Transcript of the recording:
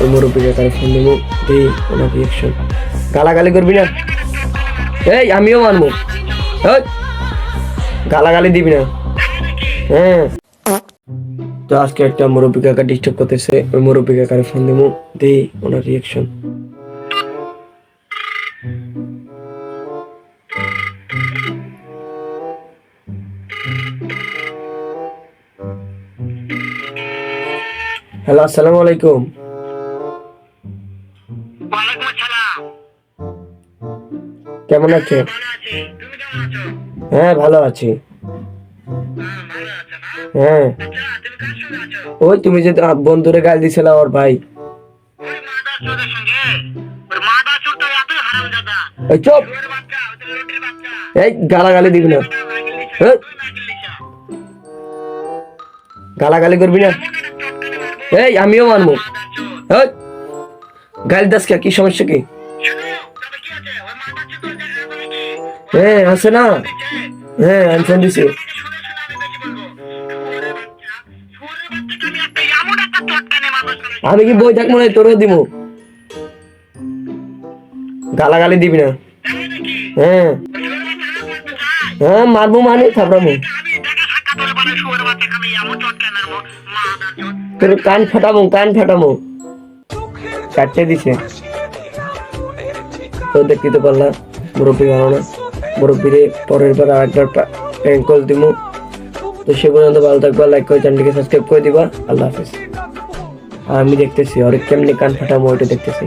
ওই মুরব্বী কাকার ফোন দেবো। দিই ওনার রিয়েকশন গালাগালি করবি না? এই, আমিও মানবো। গালাগালি দিবি না। হ্যাঁ। তো আজকে একটা মুরব্বী কাকা ডিস্টার্ব করতেছে, ওই মুরব্বী কাকার ফোন দেবো। দিই, ওনার রিয়েকশন হ্যালো, আসসালামু আলাইকুম। আসসালাম। কেমন আছে? তুমি কেমন আছো? হ্যাঁ ভালো আছি। হ্যাঁ হ্যাঁ। আচ্ছা ওই তুমি যে বন্ধুরে গাল দিছিলা ওর ভাই। ওই চুপ! এই গালাগালি দিবি না। এই। গালাগালি করবি না। এই আমিও মানবো মাদা গালি দাস কে, কি সমস্যা কি? হ্যাঁ আছে না হ্যাঁ দিছি আমি শুয়োরের বাচ্চাকে আমি কি বই থাকব না, তোরও দিব গালাগালি দিবি না হ্যাঁ? হ্যাঁ মারবো মানে থাপড়াবো। তোর কান ফাটাবো কান ফাটাবো কাটতে দিছে। তো দেখতে তো পারলাম, মুরব্বি ভালো না। মুরব্বীরে পরের বার আর একটা প্যাঙ্ক কল দিব তো সে পর্যন্ত ভালো থাকবা লাইক করে চ্যানেলটিকে সাবস্ক্রাইব করে দিবা। আল্লাহ হাফিজ। আমি দেখতেছি আর কেমনি কান ফাটা ওইটা দেখতেছি।